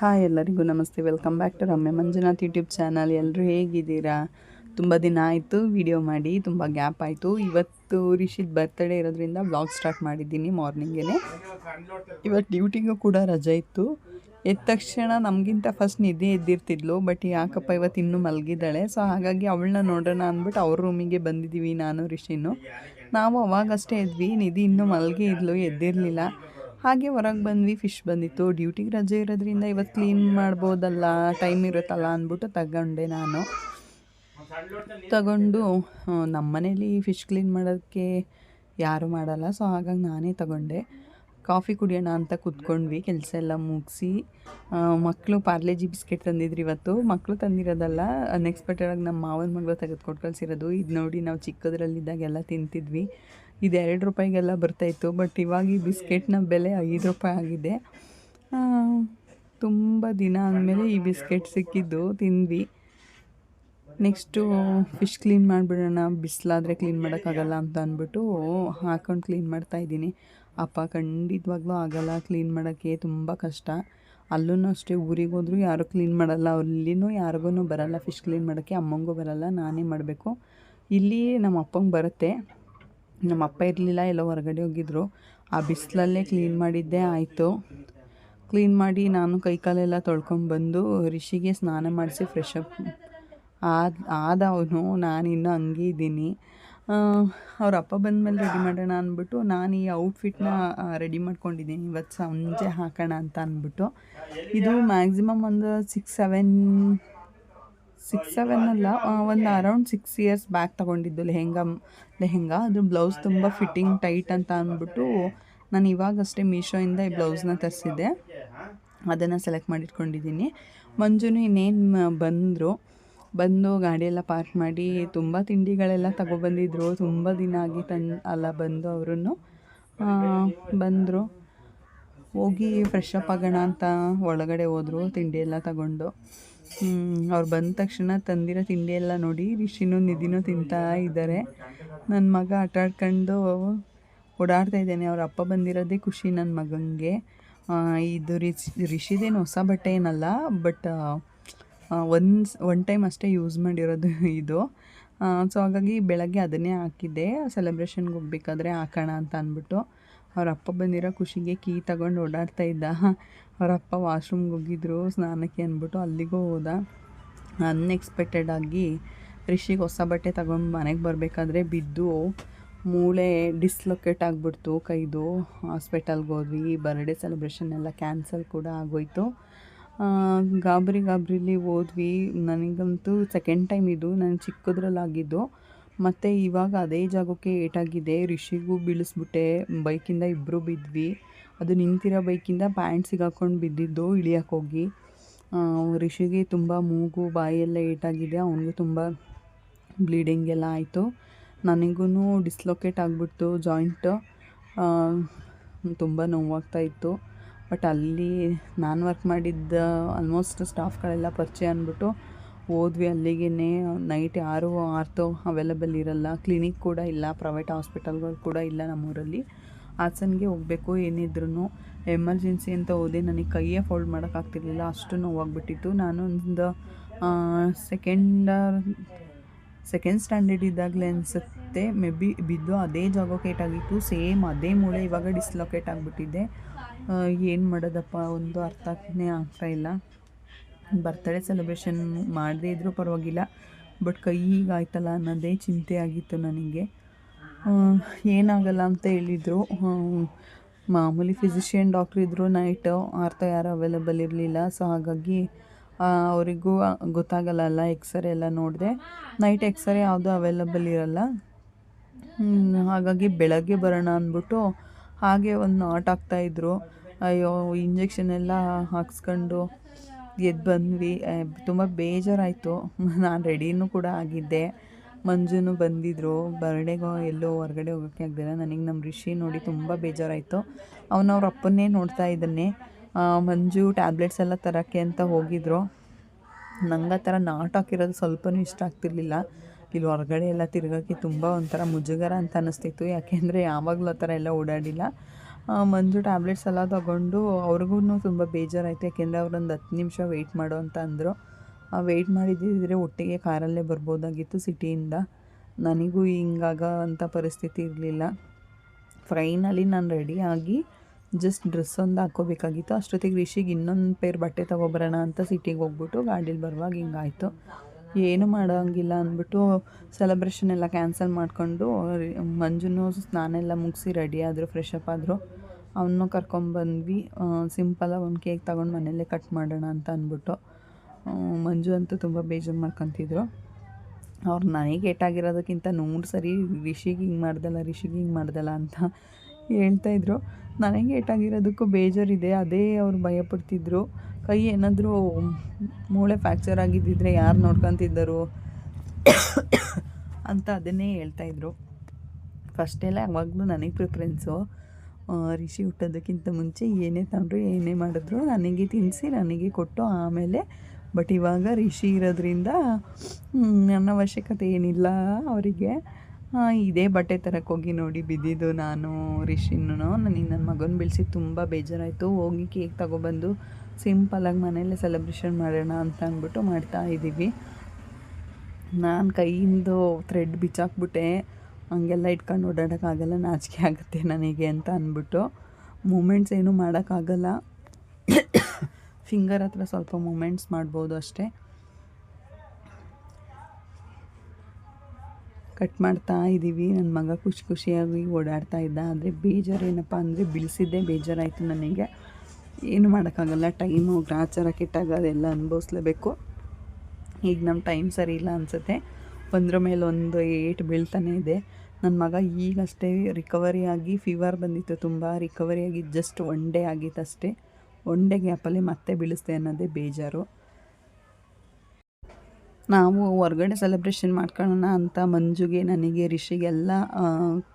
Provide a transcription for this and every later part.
Hi ಎಲ್ಲರಿಗೂ ನಮಸ್ತೆ. Welcome back to Ramya Manjunath YouTube channel ಎಲ್ಲರೂ ಹೇಗಿದ್ದೀರಾ? ತುಂಬ ದಿನ ಆಯಿತು ವಿಡಿಯೋ ಮಾಡಿ, ತುಂಬ ಗ್ಯಾಪ್ ಆಯಿತು. ಇವತ್ತು ರಿಷಿದ್ ಬರ್ತ್ಡೇ ಇರೋದ್ರಿಂದ ಬ್ಲಾಗ್ ಸ್ಟಾರ್ಟ್ ಮಾಡಿದ್ದೀನಿ ಮಾರ್ನಿಂಗೇ ಇವತ್ತು ಡ್ಯೂಟಿಗೂ ಕೂಡ ರಜೆ ಇತ್ತು. ಎದ್ದ ತಕ್ಷಣ ನಮಗಿಂತ ಫಸ್ಟ್ ನಿದ್ದೆ ಎದ್ದಿರ್ತಿದ್ಲು ಬಟ್ ಯಾಕಪ್ಪ ಇವತ್ತು ಇನ್ನೂ ಮಲಗಿದ್ದಾಳೆ. ಸೊ ಹಾಗಾಗಿ ಅವಳನ್ನ ನೋಡೋಣ ಅಂದ್ಬಿಟ್ಟು ಅವ್ರ ರೂಮಿಗೆ ಬಂದಿದ್ದೀವಿ ನಾನು, ರಿಷಿನು. ನಾವು ಅವಾಗಷ್ಟೇ ಇದ್ವಿ, ನಿಧಿ ಇನ್ನೂ ಮಲಗಿ ಇದ್ಲು, ಎದ್ದಿರಲಿಲ್ಲ. ಹಾಗೆ ಹೊರಗೆ ಬಂದ್ವಿ ಫಿಶ್ ಬಂದಿತ್ತು. ಡ್ಯೂಟಿಗೆ ರಜೆ ಇರೋದ್ರಿಂದ ಇವತ್ತು ಕ್ಲೀನ್ ಮಾಡ್ಬೋದಲ್ಲ ಟೈಮ್ ಇರುತ್ತಲ್ಲ ಅಂದ್ಬಿಟ್ಟು ತಗೊಂಡೆ ನಾನು. ತಗೊಂಡು ನಮ್ಮ ಮನೇಲಿ ಫಿಶ್ ಕ್ಲೀನ್ ಮಾಡೋಕ್ಕೆ ಯಾರು ಮಾಡಲ್ಲ ಸೊ ಹಾಗಾಗಿ ನಾನೇ ತಗೊಂಡೆ. ಕಾಫಿ ಕುಡಿಯೋಣ ಅಂತ ಕೂತ್ಕೊಂಡ್ವಿ, ಕೆಲಸ ಎಲ್ಲ ಮುಗಿಸಿ. ಮಕ್ಕಳು ಪಾರ್ಲೆಜಿ ಬಿಸ್ಕೆಟ್ ತಂದಿದ್ರು ಇವತ್ತು. ಮಕ್ಕಳು ತಂದಿರೋದಲ್ಲ ಅನ್ಎಕ್ಸ್ಪೆಕ್ಟೆಡಾಗಿ ನಮ್ಮ ಮಾವನ ಮಗಳು ತೆಗೆದುಕೊಟ್ಟು ಕಳಿಸಿರೋದು. ಇದು ನೋಡಿ ನಾವು ಚಿಕ್ಕದ್ರಲ್ಲಿದ್ದಾಗೆಲ್ಲ ತಿಂತಿದ್ವಿ. ಇದು ಎರಡು ರೂಪಾಯಿಗೆಲ್ಲ ಬರ್ತಾಯಿತ್ತು ಬಟ್ ಇವಾಗ ಈ ಬಿಸ್ಕೆಟ್ನ ಬೆಲೆ ಐದು ರೂಪಾಯಿ ಆಗಿದೆ. ತುಂಬ ದಿನ ಆದಮೇಲೆ ಈ ಬಿಸ್ಕೆಟ್ ಸಿಕ್ಕಿದ್ದು ತಿಂದ್ವಿ. ನೆಕ್ಸ್ಟು ಫಿಶ್ ಕ್ಲೀನ್ ಮಾಡಿಬಿಡೋಣ, ಬಿಸಿಲಾದರೆ ಕ್ಲೀನ್ ಮಾಡೋಕ್ಕಾಗಲ್ಲ ಅಂತ ಅಂದ್ಬಿಟ್ಟು ಹಾಕೊಂಡು ಕ್ಲೀನ್ ಮಾಡ್ತಾಯಿದ್ದೀನಿ ಅಪ್ಪ ಖಂಡಿತವಾಗ್ಲೂ ಆಗಲ್ಲ, ಕ್ಲೀನ್ ಮಾಡೋಕ್ಕೆ ತುಂಬ ಕಷ್ಟ. ಅಲ್ಲೂ ಅಷ್ಟೇ, ಊರಿಗೆ ಹೋದರೂ ಯಾರೂ ಕ್ಲೀನ್ ಮಾಡಲ್ಲ, ಅಲ್ಲಿನೂ ಯಾರಿಗೂ ಬರಲ್ಲ, ಫಿಶ್ ಕ್ಲೀನ್ ಮಾಡೋಕ್ಕೆ, ಅಮ್ಮಂಗೂ ಬರಲ್ಲ, ನಾನೇ ಮಾಡಬೇಕು. ಇಲ್ಲಿ ನಮ್ಮ ಅಪ್ಪಂಗೆ ಬರುತ್ತೆ. ನಮ್ಮ ಅಪ್ಪ ಇರಲಿಲ್ಲ, ಎಲ್ಲ ಹೊರಗಡೆ ಹೋಗಿದ್ರು. ಆ ಬಿಸಿಲಲ್ಲೇ ಕ್ಲೀನ್ ಮಾಡಿದ್ದೇ ಆಯಿತು. ಕ್ಲೀನ್ ಮಾಡಿ ನಾನು ಕೈಕಾಲೆಲ್ಲ ತೊಳ್ಕೊಂಡ್ಬಂದು ರಿಷಿಗೆ ಸ್ನಾನ ಮಾಡಿಸಿ ಫ್ರೆಶ್ ಅಪ್ ಆದ ಆದ ಅವನು ನಾನು ಇನ್ನೂ ಹಂಗೆ ಇದ್ದೀನಿ. ಅವ್ರ ಅಪ್ಪ ಬಂದಮೇಲೆ ರೆಡಿ ಮಾಡೋಣ ಅಂದ್ಬಿಟ್ಟು ನಾನು ಈ ಔಟ್ಫಿಟ್ನ ರೆಡಿ ಮಾಡ್ಕೊಂಡಿದ್ದೀನಿ. ಇವತ್ತು ಸಂಜೆ ಹಾಕೋಣ ಅಂತ ಅಂದ್ಬಿಟ್ಟು. ಇದು ಮ್ಯಾಕ್ಸಿಮಮ್ ಒಂದು ಸಿಕ್ಸ್ ಸೆವೆನ್ ಸಿಕ್ಸ್ ಸೆವೆನ್ ಅಲ್ಲ? ಒಂದು ಅರೌಂಡ್ ಸಿಕ್ಸ್ ಇಯರ್ಸ್ ಬ್ಯಾಕ್ ತಗೊಂಡಿದ್ದು ಲೆಹೆಂಗಾ ಲೆಹೆಂಗಾ. ಅದು ಬ್ಲೌಸ್ ತುಂಬ ಫಿಟ್ಟಿಂಗ್ ಟೈಟ್ ಅಂತ ಅಂದ್ಬಿಟ್ಟು ನಾನು ಇವಾಗಷ್ಟೇ ಮೀಶೋಯಿಂದ ಈ ಬ್ಲೌಸ್ನ ತರಿಸಿದ್ದೆ. ಅದನ್ನು ಸೆಲೆಕ್ಟ್ ಮಾಡಿಟ್ಕೊಂಡಿದ್ದೀನಿ. ಮಂಜುನು ಇನ್ನೇನು ಬಂದರು. ಬಂದು ಗಾಡಿಯೆಲ್ಲ ಪಾರ್ಕ್ ಮಾಡಿ ತುಂಬ ತಿಂಡಿಗಳೆಲ್ಲ ತಗೊಬಂದಿದ್ರು. ತುಂಬ ದಿನ ಆಗಿ ತನ್, ಅಲ್ಲ ಬಂದು ಅವರು ಬಂದರು. ಹೋಗಿ ಫ್ರೆಶ್ ಅಪ್ ಆಗೋಣ ಅಂತ ಒಳಗಡೆ ಹೋದರು, ತಿಂಡಿ ಎಲ್ಲ ತಗೊಂಡು. ಅವ್ರು ಬಂದ ತಕ್ಷಣ ತಂದಿರೋ ತಿಂಡಿ ಎಲ್ಲ ನೋಡಿ ರಿಷಿನೂ ನಿಧಿನೂ ತಿಂತಾ ಇದ್ದಾರೆ. ನನ್ನ ಮಗ ಆಟ ಆಡ್ಕೊಂಡು ಓಡಾಡ್ತಾ ಇದ್ದೇನೆ, ಅವ್ರ ಅಪ್ಪ ಬಂದಿರೋದೇ ಖುಷಿ ನನ್ನ ಮಗನಿಗೆ ಇದು ರಿಷ್ ರಿಷಿದೇನು ಹೊಸ ಬಟ್ಟೆ ಏನಲ್ಲ, ಬಟ್ ಒನ್ಸ್ ಒನ್ ಟೈಮ್ ಅಷ್ಟೇ ಯೂಸ್ ಮಾಡಿರೋದು ಇದು. ಸೊ ಹಾಗಾಗಿ ಬೆಳಗ್ಗೆ ಅದನ್ನೇ ಹಾಕಿದ್ದೆ ಸೆಲೆಬ್ರೇಷನ್ಗೆ ಹೋಗ್ಬೇಕಾದ್ರೆ ಹಾಕೋಣ ಅಂತ ಅಂದ್ಬಿಟ್ಟು. ಅವ್ರ ಅಪ್ಪ ಬಂದಿರೋ ಖುಷಿಗೆ ಕೀ ತಗೊಂಡು ಓಡಾಡ್ತಾ ಇದ್ದ. ಅವ್ರ ಅಪ್ಪ ವಾಶ್ರೂಮ್ಗೆ ಹೋಗಿದ್ರು, ಸ್ನಾನಕ್ಕೆ ಅಂದ್ಬಿಟ್ಟು ಅಲ್ಲಿಗೂ ಹೋದ. ಅನ್ಎಕ್ಸ್ಪೆಕ್ಟೆಡ್ ಆಗಿ ರಿಷಿಗೆ ಹೊಸ ಬಟ್ಟೆ ತಗೊಂಡು ಮನೆಗೆ ಬರಬೇಕಾದ್ರೆ ಬಿದ್ದು ಮೂಳೆ ಡಿಸ್ಲೊಕೇಟ್ ಆಗಿಬಿಡ್ತು ಕೈದು. ಹಾಸ್ಪಿಟಲ್ಗೆ ಹೋದ್ವಿ, ಬರ್ಡೇ ಸೆಲೆಬ್ರೇಷನ್ ಎಲ್ಲ ಕ್ಯಾನ್ಸಲ್ ಕೂಡ ಆಗೋಯ್ತು. ಗಾಬರಿ ಗಾಬರಿಲಿ ಹೋದ್ವಿ. ನನಗಂತೂ ಸೆಕೆಂಡ್ ಟೈಮ್ ಇದು, ನಾನು ಚಿಕ್ಕದ್ರಲ್ಲಾಗಿದ್ದು. ಮತ್ತು ಇವಾಗ ಅದೇ ಜಾಗಕ್ಕೆ ಏಟಾಗಿದೆ. ರಿಷಿಗೂ ಬೀಳಿಸ್ಬಿಟ್ಟೆ. ಬೈಕಿಂದ ಇಬ್ಬರು ಬಿದ್ವಿ. ಅದು ನಿಂತಿರೋ ಬೈಕಿಂದ ಪ್ಯಾಂಟ್ ಸಿಗಾಕೊಂಡು ಬಿದ್ದಿದ್ದು ಇಳಿಯಕ್ಕೆ ಹೋಗಿ. ರಿಷಿಗೆ ತುಂಬ ಮೂಗು, ಬಾಯೆಲ್ಲ ಏಟಾಗಿದೆ. ಅವನಿಗೂ ತುಂಬ ಬ್ಲೀಡಿಂಗ್ ಎಲ್ಲ ಆಯಿತು. ನನಗೂ ಡಿಸ್ಲೊಕೇಟ್ ಆಗಿಬಿಡ್ತು ಜಾಯಿಂಟು. ತುಂಬ ನೋವಾಗ್ತಾ ಇತ್ತು. ಬಟ್ ಅಲ್ಲಿ ನಾನು ವರ್ಕ್ ಮಾಡಿದ್ದ ಆಲ್ಮೋಸ್ಟ್ ಸ್ಟಾಫ್ಗಳೆಲ್ಲ ಪರಿಚಯ ಅಂದ್ಬಿಟ್ಟು ಹೋದ್ವಿ ಅಲ್ಲಿಗೆ ನೈಟ್ ಯಾರು ಆರ್ತೋ ಅವೈಲಬಲ್ ಇರಲ್ಲ. ಕ್ಲಿನಿಕ್ ಕೂಡ ಇಲ್ಲ ಪ್ರೈವೇಟ್ ಹಾಸ್ಪಿಟಲ್ಗಳು ಕೂಡ ಇಲ್ಲ ನಮ್ಮೂರಲ್ಲಿ. ಹಾಸನ್ಗೆ ಹೋಗಬೇಕು ಏನಿದ್ರು ಎಮರ್ಜೆನ್ಸಿ ಅಂತ ಹೋದೆ ನನಗೆ ಕೈಯೇ ಫೋಲ್ಡ್ ಮಾಡೋಕ್ಕಾಗ್ತಿರ್ಲಿಲ್ಲ, ಅಷ್ಟು ನೋವಾಗ್ಬಿಟ್ಟಿತ್ತು. ನಾನು ಒಂದು ಸೆಕೆಂಡ ಸೆಕೆಂಡ್ ಸ್ಟ್ಯಾಂಡರ್ಡ್ ಇದ್ದಾಗಲೇ ಅನಿಸುತ್ತೆ. ಮೇ ಬಿ ಬಿದ್ದು ಅದೇ ಜಾಗೋಕೇಟ್ ಆಗಿತ್ತು ಸೇಮ್ ಅದೇ ಮೂಳೆ ಇವಾಗ ಡಿಸ್ಲೊಕೇಟ್ ಆಗಿಬಿಟ್ಟಿದೆ. ಏನು ಮಾಡೋದಪ್ಪ, ಒಂದು ಅರ್ಥನೇ ಆಗ್ತಾಯಿಲ್ಲ ಬರ್ತ್ಡೇ ಸೆಲೆಬ್ರೇಷನ್ ಮಾಡದೇ ಇದ್ದರೂ ಪರವಾಗಿಲ್ಲ ಬಟ್ ಕೈ ಆಯ್ತಲ್ಲ ಅನ್ನೋದೇ ಚಿಂತೆ ಆಗಿತ್ತು ನನಗೆ. ಏನಾಗಲ್ಲ ಅಂತ ಹೇಳಿದರು. ಮಾಮೂಲಿ ಫಿಸಿಷಿಯನ್ ಡಾಕ್ಟ್ರ್ ಇದ್ದರು ನೈಟು ಆರ್ತ ಯಾರು ಅವೈಲೇಬಲ್ ಇರಲಿಲ್ಲ. ಸೊ ಹಾಗಾಗಿ ಅವರಿಗೂ ಗೊತ್ತಾಗಲ್ಲ ಎಕ್ಸ್ರೇ ಎಲ್ಲ ನೋಡಿದೆ. ನೈಟ್ ಎಕ್ಸ್ರೇ ಯಾವುದೂ ಅವೈಲಬಲ್ ಇರಲ್ಲ. ಹಾಗಾಗಿ ಬೆಳಗ್ಗೆ ಬರೋಣ ಅಂದ್ಬಿಟ್ಟು ಹಾಗೆ ಒಂದು ನಾಟ್ ಹಾಕ್ತಾಯಿದ್ರು ಅಯ್ಯೋ ಇಂಜೆಕ್ಷನ್ ಎಲ್ಲ ಹಾಕ್ಸ್ಕೊಂಡು ಎದ್ದು ಬಂದ್ವಿ ತುಂಬ ಬೇಜಾರಾಯಿತು. ನಾನು ರೆಡಿನೂ ಕೂಡ ಆಗಿದ್ದೆ. ಮಂಜುನು ಬಂದಿದ್ದರು ಬರ್ಡೇಗೋ ಎಲ್ಲೋ ಹೊರಗಡೆ ಹೋಗೋಕ್ಕೆ ಆಗದಿಲ್ಲ. ನನಗೆ ನಮ್ಮ ರಿಷಿ ನೋಡಿ ತುಂಬ ಬೇಜಾರಾಯಿತು. ಅವನವ್ರ ಅಪ್ಪನ್ನೇ ನೋಡ್ತಾ ಇದ್ದಾನೆ. ಮಂಜು ಟ್ಯಾಬ್ಲೆಟ್ಸ್ ಎಲ್ಲ ತರೋಕ್ಕೆ ಅಂತ ಹೋಗಿದ್ರು. ನಂಗೆ ಆ ಥರ ನಾಟ್ ಹಾಕಿರೋದು ಸ್ವಲ್ಪನೂ ಇಷ್ಟ ಆಗ್ತಿರ್ಲಿಲ್ಲ. ಇಲ್ಲಿ ಹೊರಗಡೆ ಎಲ್ಲ ತಿರ್ಗೋಕ್ಕೆ ತುಂಬ ಒಂಥರ ಮುಜುಗರ ಅಂತ ಅನ್ನಿಸ್ತಿತ್ತು ಯಾಕೆಂದರೆ ಯಾವಾಗಲೂ ಆ ಥರ ಎಲ್ಲ ಓಡಾಡಿಲ್ಲ. ಮಂಜು ಟ್ಯಾಬ್ಲೆಟ್ಸ್ ಎಲ್ಲ ತೊಗೊಂಡು ಅವ್ರಿಗೂ ತುಂಬ ಬೇಜಾರಾಯಿತು. ಯಾಕೆಂದರೆ ಅವ್ರೊಂದು ಹತ್ತು ನಿಮಿಷ ವೆಯ್ಟ್ ಮಾಡು ಅಂತ ಅಂದರು. ವೆಯ್ಟ್ ಮಾಡಿದ್ದಿದ್ರೆ ಒಟ್ಟಿಗೆ ಕಾರಲ್ಲೇ ಬರ್ಬೋದಾಗಿತ್ತು ಸಿಟಿಯಿಂದ. ನನಗೂ ಹಿಂಗಾಗ ಅಂಥ ಪರಿಸ್ಥಿತಿ ಇರಲಿಲ್ಲ. ಫ್ರೈನಲ್ಲಿ ನಾನು ರೆಡಿಯಾಗಿ ಜಸ್ಟ್ ಡ್ರೆಸ್ ಒಂದು ಹಾಕ್ಕೋಬೇಕಾಗಿತ್ತು. ಅಷ್ಟೊತ್ತಿಗೆ ರಿಷಿಗೆ ಇನ್ನೊಂದು ಪೇರ್ ಬಟ್ಟೆ ತೊಗೊಬರೋಣ ಅಂತ ಸಿಟಿಗೆ ಹೋಗ್ಬಿಟ್ಟು ಗಾಡೀಲಿ ಬರುವಾಗ ಹಿಂಗಾಯಿತು. ಏನು ಮಾಡೋಂಗಿಲ್ಲ ಅಂದ್ಬಿಟ್ಟು ಸೆಲೆಬ್ರೇಷನ್ ಎಲ್ಲ ಕ್ಯಾನ್ಸಲ್ ಮಾಡಿಕೊಂಡು ಮಂಜುನು ಸ್ನಾನ ಎಲ್ಲ ಮುಗಿಸಿ ರೆಡಿ ಆದರು ಫ್ರೆಶ್ ಅಪ್ ಆದರು. ಅವನು ಕರ್ಕೊಂಬಂದ್ವಿ ಸಿಂಪಲಾಗಿ ಒಂದು ಕೇಕ್ ತಗೊಂಡು ಮನೆಯಲ್ಲೇ ಕಟ್ ಮಾಡೋಣ ಅಂತ ಅಂದ್ಬಿಟ್ಟು ಮಂಜು ಅಂತೂ ತುಂಬ ಬೇಜಾರು ಮಾಡ್ಕೊತಿದ್ರು. ಅವ್ರು ನನಗೆ ಏಟಾಗಿರೋದಕ್ಕಿಂತ ನೂರು ಸರಿ ರಿಷಿಗೆ ಹಿಂಗೆ ಮಾಡ್ದಲ್ಲ, ರಿಷಿಗೆ ಹಿಂಗೆ ಮಾಡ್ದಲ್ಲ ಅಂತ ಹೇಳ್ತಾಯಿದ್ರು ನನಗೆ ಏಟಾಗಿರೋದಕ್ಕೂ ಬೇಜಾರಿದೆ. ಅದೇ ಅವ್ರು ಭಯಪಡ್ತಿದ್ರು. ಕೈ ಏನಾದರೂ ಮೂಳೆ ಫ್ಯಾಕ್ಚರ್ ಆಗಿದ್ದಿದ್ರೆ ಯಾರು ನೋಡ್ಕೊತಿದ್ದರು? ಅಂತ ಅದನ್ನೇ ಹೇಳ್ತಾಯಿದ್ರು ಫಸ್ಟೆಲ್ಲ ಯಾವಾಗಲೂ ನನಗೆ ಪ್ರಿಫ್ರೆನ್ಸು ರಿಷಿ ಹುಟ್ಟೋದಕ್ಕಿಂತ ಮುಂಚೆ ಏನೇ ತಂದರು ಏನೇ ಮಾಡಿದ್ರು ನನಗೆ ತಿನ್ನಿಸಿ ನನಗೆ ಕೊಟ್ಟು ಆಮೇಲೆ ಬಟ್ ಇವಾಗ ರಿಷಿ ಇರೋದ್ರಿಂದ ನನ್ನ ಅವಶ್ಯಕತೆ ಏನಿಲ್ಲ ಅವರಿಗೆ. ಇದೇ ಬಟ್ಟೆ ತರಕ್ಕೆ ಹೋಗಿ ನೋಡಿ ಬಿದ್ದಿದ್ದು ನಾನು ರಿಷಿನೂ. ನನಗೆ ನನ್ನ ಮಗನ ಬೆಳೆಸಿ ತುಂಬ ಬೇಜಾರಾಯಿತು. ಹೋಗಿ ಕೇಕ್ ತಗೊಬಂದು ಸಿಂಪಲಾಗಿ ಮನೆಯಲ್ಲೇ ಸೆಲೆಬ್ರೇಷನ್ ಮಾಡೋಣ ಅಂತ ಅಂದ್ಬಿಟ್ಟು ಮಾಡ್ತಾ ಇದ್ದೀವಿ. ನಾನು ಕೈಯಿಂದ ಥ್ರೆಡ್ ಬಿಚ್ಚಾಕ್ಬಿಟ್ಟೆ. ಹಂಗೆಲ್ಲ ಇಟ್ಕೊಂಡು ಓಡಾಡೋಕ್ಕಾಗಲ್ಲ, ನಾಚಿಕೆ ಆಗುತ್ತೆ ನನಗೆ ಅಂತ ಅಂದ್ಬಿಟ್ಟು. ಮೂಮೆಂಟ್ಸ್ ಏನೂ ಮಾಡೋಕ್ಕಾಗಲ್ಲ. ಫಿಂಗರ್ ಹತ್ರ ಸ್ವಲ್ಪ ಮೂಮೆಂಟ್ಸ್ ಮಾಡ್ಬೋದು ಅಷ್ಟೇ. ಕಟ್ ಮಾಡ್ತಾ ಇದ್ದೀವಿ. ನನ್ನ ಮಗ ಖುಷಿ ಖುಷಿಯಾಗಿ ಓಡಾಡ್ತಾ ಇದ್ದ. ಆದರೆ ಬೇಜಾರು ಏನಪ್ಪ ಅಂದರೆ ಬಿಡಿಸಿದ್ದೇ ಬೇಜಾರಾಯಿತು ನನಗೆ. ಏನು ಮಾಡೋಕ್ಕಾಗಲ್ಲ ಟೈಮು ಗ್ರಾಚಾರ ಕೆಟ್ಟಾಗ ಅದೆಲ್ಲ ಅನುಭವಿಸ್ಲೇಬೇಕು. ಈಗ ನಮ್ಮ ಟೈಮ್ ಸರಿ ಇಲ್ಲ ಅನಿಸುತ್ತೆ. ಒಂದ್ರ ಮೇಲೆ ಒಂದು ಏಟ್ ಬೀಳ್ತಾನೆ ಇದೆ. ನನ್ನ ಮಗ ಈಗಷ್ಟೇ ರಿಕವರಿ ಆಗಿ ಫೀವರ್ ಬಂದಿತ್ತು, ತುಂಬ ರಿಕವರಿ ಆಗಿ ಜಸ್ಟ್ ಒನ್ ಡೇ ಆಗಿತ್ತು ಅಷ್ಟೇ. ಒನ್ ಡೇ ಗ್ಯಾಪಲ್ಲಿ ಮತ್ತೆ ಬೀಳಿಸ್ದೆ ಅನ್ನೋದೇ ಬೇಜಾರು. ನಾವು ಹೊರ್ಗಡೆ ಸೆಲೆಬ್ರೇಷನ್ ಮಾಡ್ಕೊಳ್ಳೋಣ ಅಂತ ಮಂಜುಗೆ, ನನಗೆ, ರಿಷಿಗೆಲ್ಲ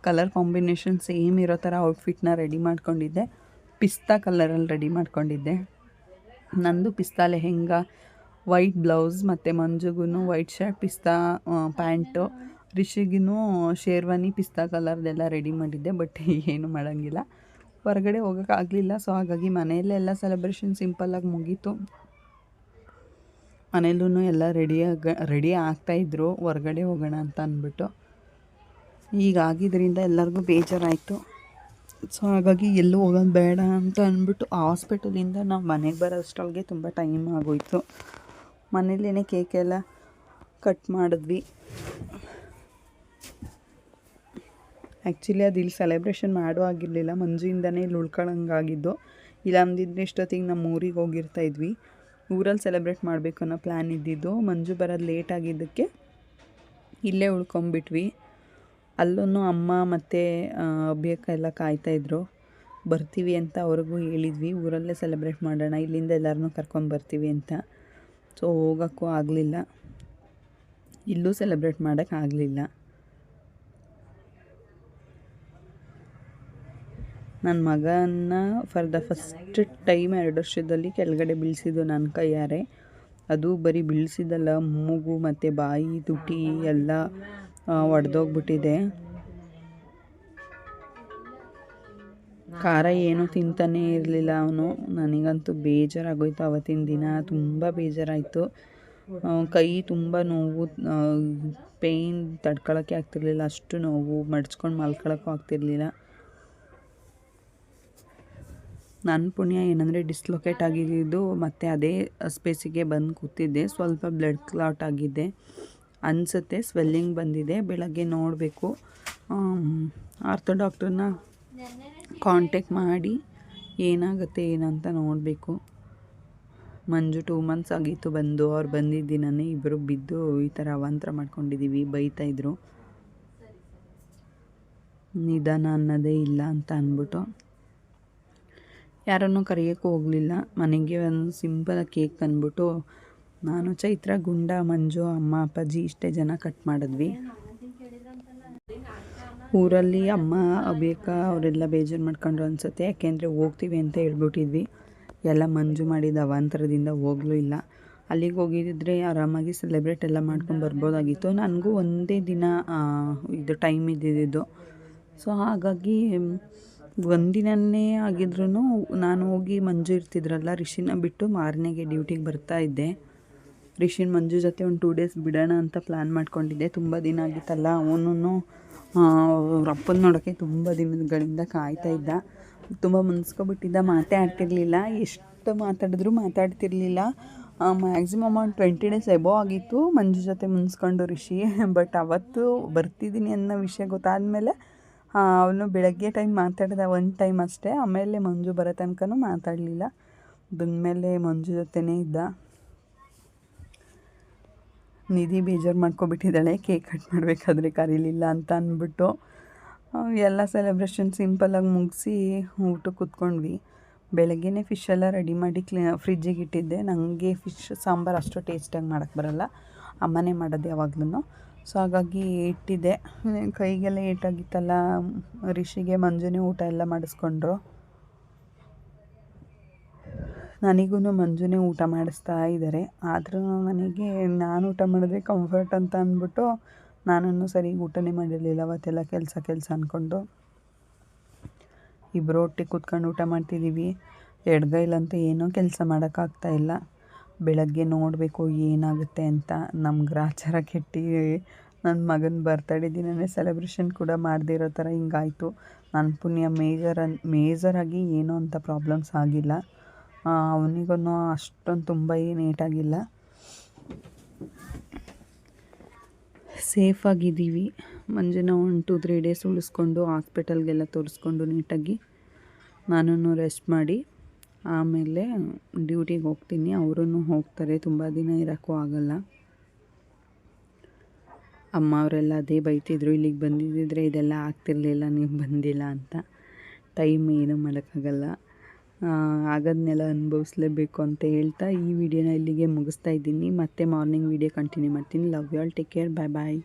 ಕಲರ್ ಕಾಂಬಿನೇಷನ್ ಸೇಮ್ ಇರೋ ಥರ ಔಟ್ಫಿಟ್ನ ರೆಡಿ ಮಾಡ್ಕೊಂಡಿದ್ದೆ. ಪಿಸ್ತಾ ಕಲರಲ್ಲಿ ರೆಡಿ ಮಾಡ್ಕೊಂಡಿದ್ದೆ. ನಂದು ಪಿಸ್ತಾ ಲೆಹೆಂಗ ವೈಟ್ ಬ್ಲೌಸ್, ಮತ್ತು ಮಂಜುಗೂ ವೈಟ್ ಶರ್ಟ್, ಪಿಸ್ತಾ ಪ್ಯಾಂಟು ರಿಷಿಗೂ ಶೇರ್ವಾನಿ ಪಿಸ್ತಾ ಕಲರ್ದೆಲ್ಲ ರೆಡಿ ಮಾಡಿದ್ದೆ, ಬಟ್ ಏನು ಮಾಡೋಂಗಿಲ್ಲ. ಹೊರಗಡೆ ಹೋಗೋಕ್ಕಾಗಲಿಲ್ಲ ಸೊ ಹಾಗಾಗಿ ಮನೆಯಲ್ಲೇ ಎಲ್ಲ ಸೆಲೆಬ್ರೇಷನ್ ಸಿಂಪಲ್ಲಾಗಿ ಮುಗೀತು. ಮನೇಲೂ ಎಲ್ಲ ರೆಡಿಯಾಗ ರೆಡಿ ಆಗ್ತಾಯಿದ್ರು ಹೊರಗಡೆ ಹೋಗೋಣ ಅಂತ ಅಂದ್ಬಿಟ್ಟು. ಈಗ ಆಗಿದ್ದರಿಂದ ಎಲ್ಲರಿಗೂ ಬೇಜಾರಾಯಿತು. ಸೊ ಹಾಗಾಗಿ ಎಲ್ಲೂ ಹೋಗೋದು ಬೇಡ ಅಂತ ಅಂದ್ಬಿಟ್ಟು ಹಾಸ್ಪಿಟಲಿಂದ ನಾವು ಮನೆಗೆ ಬರೋಷ್ಟೊಳಗೆ ತುಂಬ ಟೈಮ್ ಆಗೋಯ್ತು. ಮನೇಲೇ ಕೇಕ್ ಎಲ್ಲ ಕಟ್ ಮಾಡಿದ್ವಿ. ಆ್ಯಕ್ಚುಲಿ ಅದು ಇಲ್ಲಿ ಸೆಲೆಬ್ರೇಷನ್ ಮಾಡೋ ಆಗಿರಲಿಲ್ಲ ಮಂಜುಯಿಂದನೇ ಇಲ್ಲಿ ಉಳ್ಕೊಳ್ಳೋಂಗಾಗಿದ್ದು ಇಲ್ಲ ಅಂದಿದ್ರೆ ಇಷ್ಟೊತ್ತಿಗೆ ನಮ್ಮ ಊರಿಗೆ ಹೋಗಿರ್ತಾ ಇದ್ವಿ. ಊರಲ್ಲಿ ಸೆಲೆಬ್ರೇಟ್ ಮಾಡಬೇಕು ಅನ್ನೋ ಪ್ಲ್ಯಾನ್ ಇದ್ದಿದ್ದು. ಮಂಜು ಬರೋದು ಲೇಟ್ ಆಗಿದ್ದಕ್ಕೆ ಇಲ್ಲೇ ಉಳ್ಕೊಂಬಿಟ್ವಿ. ಅಲ್ಲೂ ಅಮ್ಮ ಮತ್ತು ಅಭ್ಯಕ್ಕ ಎಲ್ಲ ಕಾಯ್ತಾಯಿದ್ರು ಬರ್ತೀವಿ ಅಂತ ಅವ್ರಿಗೂ ಹೇಳಿದ್ವಿ. ಊರಲ್ಲೇ ಸೆಲೆಬ್ರೇಟ್ ಮಾಡೋಣ, ಇಲ್ಲಿಂದ ಎಲ್ಲರನ್ನೂ ಕರ್ಕೊಂಡು ಬರ್ತೀವಿ ಅಂತ. ಸೊ ಹೋಗೋಕ್ಕೂ ಆಗಲಿಲ್ಲ. ಇಲ್ಲೂ ಸೆಲೆಬ್ರೇಟ್ ಮಾಡೋಕ್ಕಾಗಲಿಲ್ಲ ನನ್ನ ಮಗನ ಫಾರ್ ದ ಫಸ್ಟ್ ಟೈಮ್ ಎರಡು ವರ್ಷದಲ್ಲಿ ಕೆಳಗಡೆ ಬೀಳಿಸಿದ್ದು ನನ್ನ ಕೈಯಾರೆ ಅದು ಬರೀ ಬೀಳಿಸಿದಲ್ಲ ಮೂಗು ಮತ್ತು ಬಾಯಿ, ತುಟಿ ಎಲ್ಲ ಒಡೆದೋಗ್ಬಿಟ್ಟಿದೆ. ಖಾರ ಏನು ತಿಂತಾನೇ ಇರಲಿಲ್ಲ ಅವನು. ನನಗಂತೂ ಬೇಜಾರಾಗೋಯ್ತು ಅವತ್ತಿನ ದಿನ. ತುಂಬ ಬೇಜಾರಾಯಿತು. ಕೈ ತುಂಬ ನೋವು ಪೇಯ್ನ್ ತಡ್ಕೊಳ್ಳೋಕ್ಕೆ ಆಗ್ತಿರ್ಲಿಲ್ಲ. ಅಷ್ಟು ನೋವು, ಮಡ್ಚ್ಕೊಂಡು ಮಲ್ಕೊಳಕ್ಕೂ ಆಗ್ತಿರ್ಲಿಲ್ಲ. ನನ್ನ ಪುಣ್ಯ ಏನಂದರೆ ಡಿಸ್ಲೊಕೇಟ್ ಆಗಿದ್ದು ಮತ್ತು ಅದೇ ಸ್ಪೇಸಿಗೆ ಬಂದು ಕೂತಿದ್ದೆ. ಸ್ವಲ್ಪ ಬ್ಲಡ್ ಕ್ಲಾಟ್ ಆಗಿದೆ. ಅನಿಸುತ್ತೆ ಸ್ವೆಲ್ಲಿಂಗ್ ಬಂದಿದೆ, ಬೆಳಗ್ಗೆ ನೋಡಬೇಕು. ಆರ್ಥೋ ಡಾಕ್ಟ್ರನ್ನ ಕಾಂಟ್ಯಾಕ್ಟ್ ಮಾಡಿ ಏನಾಗುತ್ತೆ, ಏನಂತ ನೋಡಬೇಕು. ಮಂಜು ಟೂ ಮಂತ್ಸ್ ಆಗಿತ್ತು ಬಂದು, ಅವ್ರು ಬಂದಿದ್ದಿನೇ ಇಬ್ಬರು ಬಿದ್ದು ಈ ಥರ ಅವಾಂತರ ಮಾಡ್ಕೊಂಡಿದ್ದೀವಿ ಬೈತಾಯಿದ್ರು ನಿಧಾನ ಅನ್ನೋದೇ ಇಲ್ಲ ಅಂತ ಅಂದ್ಬಿಟ್ಟು ಯಾರನ್ನು ಕರೆಯೋಕ್ಕೂ ಹೋಗಲಿಲ್ಲ. ಮನೆಗೆ ಒಂದು ಸಿಂಪಲ್ ಕೇಕ್ ತಂದ್ಬಿಟ್ಟು ನಾನು ಚೈತ್ರ, ಗುಂಡ, ಮಂಜು, ಅಮ್ಮ, ಅಪ್ಪಾಜಿ ಇಷ್ಟೇ ಜನ ಕಟ್ ಮಾಡಿದ್ವಿ. ಊರಲ್ಲಿ ಅಮ್ಮ ಅಬೇಕ ಅವರೆಲ್ಲ ಬೇಜಾರು ಮಾಡ್ಕೊಂಡ್ರು ಅನಿಸುತ್ತೆ. ಯಾಕೆಂದರೆ ಹೋಗ್ತೀವಿ ಅಂತ ಹೇಳ್ಬಿಟ್ಟಿದ್ವಿ. ಎಲ್ಲ ಮಂಜು ಮಾಡಿದ ಅವಾಂತರದಿಂದ ಹೋಗ್ಲೂ ಇಲ್ಲ. ಅಲ್ಲಿಗೆ ಹೋಗಿದ್ದರೆ ಆರಾಮಾಗಿ ಸೆಲೆಬ್ರೇಟ್ ಎಲ್ಲ ಮಾಡ್ಕೊಂಡು ಬರ್ಬೋದಾಗಿತ್ತು. ನನಗೂ ಒಂದೇ ದಿನ ಇದು ಟೈಮ್ ಇದ್ದಿದ್ದು. ಸೊ ಹಾಗಾಗಿ ಒಂದಿನನೇ ಆಗಿದ್ರೂ ನಾನು ಹೋಗಿ ಮಂಜು ಇರ್ತಿದ್ರಲ್ಲ, ರಿಷಿನ ಬಿಟ್ಟು ಮಾರನೆಗೆ ಡ್ಯೂಟಿಗೆ ಬರ್ತಾ ಇದ್ದೆ. ರಿಷಿನ್ ಮಂಜು ಜೊತೆ ಒಂದು ಟೂ ಡೇಸ್ ಬಿಡೋಣ ಅಂತ ಪ್ಲ್ಯಾನ್ ಮಾಡ್ಕೊಂಡಿದ್ದೆ. ತುಂಬ ದಿನ ಆಗಿತ್ತಲ್ಲ ಅವನು ಅವ್ರ ಅಪ್ಪನ ನೋಡೋಕ್ಕೆ ತುಂಬ ದಿನಗಳಿಂದ ಕಾಯ್ತಾ ಇದ್ದ. ತುಂಬ ಮುನ್ಸ್ಕೊಬಿಟ್ಟಿದ್ದ ಮಾತೇ ಆಡ್ತಿರ್ಲಿಲ್ಲ ಎಷ್ಟು ಮಾತಾಡಿದ್ರು ಮಾತಾಡ್ತಿರ್ಲಿಲ್ಲ. ಮ್ಯಾಕ್ಸಿಮಮ್ ಒಂದು ಟ್ವೆಂಟಿ ಡೇಸ್ ಎಬೋ ಆಗಿತ್ತು ಮಂಜು ಜೊತೆ ಮುನ್ಸ್ಕೊಂಡು ರಿಷಿ. ಬಟ್ ಅವತ್ತು ಬರ್ತಿದ್ದೀನಿ ಅನ್ನೋ ವಿಷಯ ಗೊತ್ತಾದಮೇಲೆ ಅವನು ಬೆಳಗ್ಗೆ ಟೈಮ್ ಮಾತಾಡಿದ ಒಂದು ಟೈಮ್ ಅಷ್ಟೇ. ಆಮೇಲೆ ಮಂಜು ಬರೋ ತನಕನೂ ಮಾತಾಡಲಿಲ್ಲ. ಬಂದಮೇಲೆ ಮಂಜು ಜೊತೆನೇ ಇದ್ದ. ನಿಧಿ ಬೇಜಾರು ಮಾಡ್ಕೊಬಿಟ್ಟಿದ್ದಾಳೆ, ಕೇಕ್ ಕಟ್ ಮಾಡಬೇಕಾದ್ರೆ ಕರೀಲಿಲ್ಲ ಅಂತ ಅಂದ್ಬಿಟ್ಟು ಎಲ್ಲ ಸೆಲೆಬ್ರೇಷನ್ ಸಿಂಪಲಾಗಿ ಮುಗಿಸಿ ಊಟಕ್ಕೆ ಕೂತ್ಕೊಂಡ್ವಿ. ಬೆಳಗ್ಗೆನೇ ಫಿಶ್ ಎಲ್ಲ ರೆಡಿ ಮಾಡಿ ಕ್ಲೀ ಫ್ರಿಜ್ಜಿಗೆ ಇಟ್ಟಿದ್ದೆ. ನನಗೆ ಫಿಶ್ ಸಾಂಬಾರು ಅಷ್ಟು ಟೇಸ್ಟಾಗಿ ಮಾಡೋಕ್ಕೆ ಬರಲ್ಲ. ಅಮ್ಮನೇ ಮಾಡೋದು ಯಾವಾಗ್ಲೂ ಸೊ ಹಾಗಾಗಿ ಇಟ್ಟಿದ್ದೆ. ಕೈಗೆಲ್ಲ ಏಟಾಗಿತ್ತಲ್ಲ, ರಿಷಿಗೆ, ಮಂಜುನೇ ಊಟ ಎಲ್ಲ ಮಾಡಿಸ್ಕೊಂಡ್ರು. ನನಗೂ ಮಂಜುನೇ ಊಟ ಮಾಡಿಸ್ತಾ ಇದ್ದಾರೆ. ಆದರೂ ನನಗೆ ನಾನು ಊಟ ಮಾಡಿದ್ರೆ ಕಂಫರ್ಟ್ ಅಂತ ಅಂದ್ಬಿಟ್ಟು ನಾನನ್ನು ಸರಿ ಊಟನೇ ಮಾಡಿರಲಿಲ್ಲ. ಅವತ್ತೆಲ್ಲ ಕೆಲಸ ಕೆಲಸ ಅಂದ್ಕೊಂಡು ಇಬ್ಬರು ಒಟ್ಟಿಗೆ ಕೂತ್ಕೊಂಡು ಊಟ ಮಾಡ್ತಿದ್ದೀವಿ. ಎಡ್ಗೈಲಂತೂ ಏನೂ ಕೆಲಸ ಮಾಡೋಕ್ಕಾಗ್ತಾ ಇಲ್ಲ. ಬೆಳಗ್ಗೆ ನೋಡಬೇಕು ಏನಾಗುತ್ತೆ ಅಂತ. ನಮ್ಮ ಗ್ರಾಚಾರ ಕೆಟ್ಟಿ ನನ್ನ ಮಗನ ಬರ್ತಡೇ ದಿನವೇ ಸೆಲೆಬ್ರೇಷನ್ ಕೂಡ ಮಾಡದಿರೋ ಥರ ಹಿಂಗಾಯಿತು. ನನ್ನ ಪುಣ್ಯ ಮೇಜರ್ ಅನ್ ಮೇಜರಾಗಿ ಏನೂ ಅಂತ ಪ್ರಾಬ್ಲಮ್ಸ್ ಆಗಿಲ್ಲ. ಅವನಿಗೂ ಅಷ್ಟೊಂದು ತುಂಬ ಏನು ಏಟಾಗಿಲ್ಲ ಸೇಫಾಗಿದ್ದೀವಿ ಮಂಜಿನ ಒನ್ ಟು ತ್ರೀ ಡೇಸ್ ಉಳಿಸ್ಕೊಂಡು ಹಾಸ್ಪಿಟಲ್ಗೆಲ್ಲ ತೋರಿಸ್ಕೊಂಡು ನೀಟಾಗಿ ನಾನು ರೆಸ್ಟ್ ಮಾಡಿ. ಆಮೇಲೆ ಡ್ಯೂಟಿಗೆ ಹೋಗ್ತೀನಿ. ಅವರೂ ಹೋಗ್ತಾರೆ. ತುಂಬ ದಿನ ಇರೋಕ್ಕೂ ಆಗಲ್ಲ. ಅಮ್ಮ ಅವರೆಲ್ಲ ಅದೇ ಬೈತಿದ್ರು. ಇಲ್ಲಿಗೆ ಬಂದಿದ್ದಿದ್ರೆ ಇದೆಲ್ಲ ಆಗ್ತಿರ್ಲಿಲ್ಲ, ನೀವು ಬಂದಿಲ್ಲ ಅಂತ. ಟೈಮ್ ಏನೂ ಮಾಡೋಕ್ಕಾಗಲ್ಲ. ಆಗೋದನ್ನೆಲ್ಲ ಅನುಭವಿಸ್ಲೇಬೇಕು ಅಂತ ಹೇಳ್ತಾ ಈ ವಿಡಿಯೋನ ಇಲ್ಲಿಗೆ ಮುಗಿಸ್ತಾ ಇದ್ದೀನಿ. ಮತ್ತೆ ಮಾರ್ನಿಂಗ್ ವಿಡಿಯೋ ಕಂಟಿನ್ಯೂ ಮಾಡ್ತೀನಿ. Love you all take care bye bye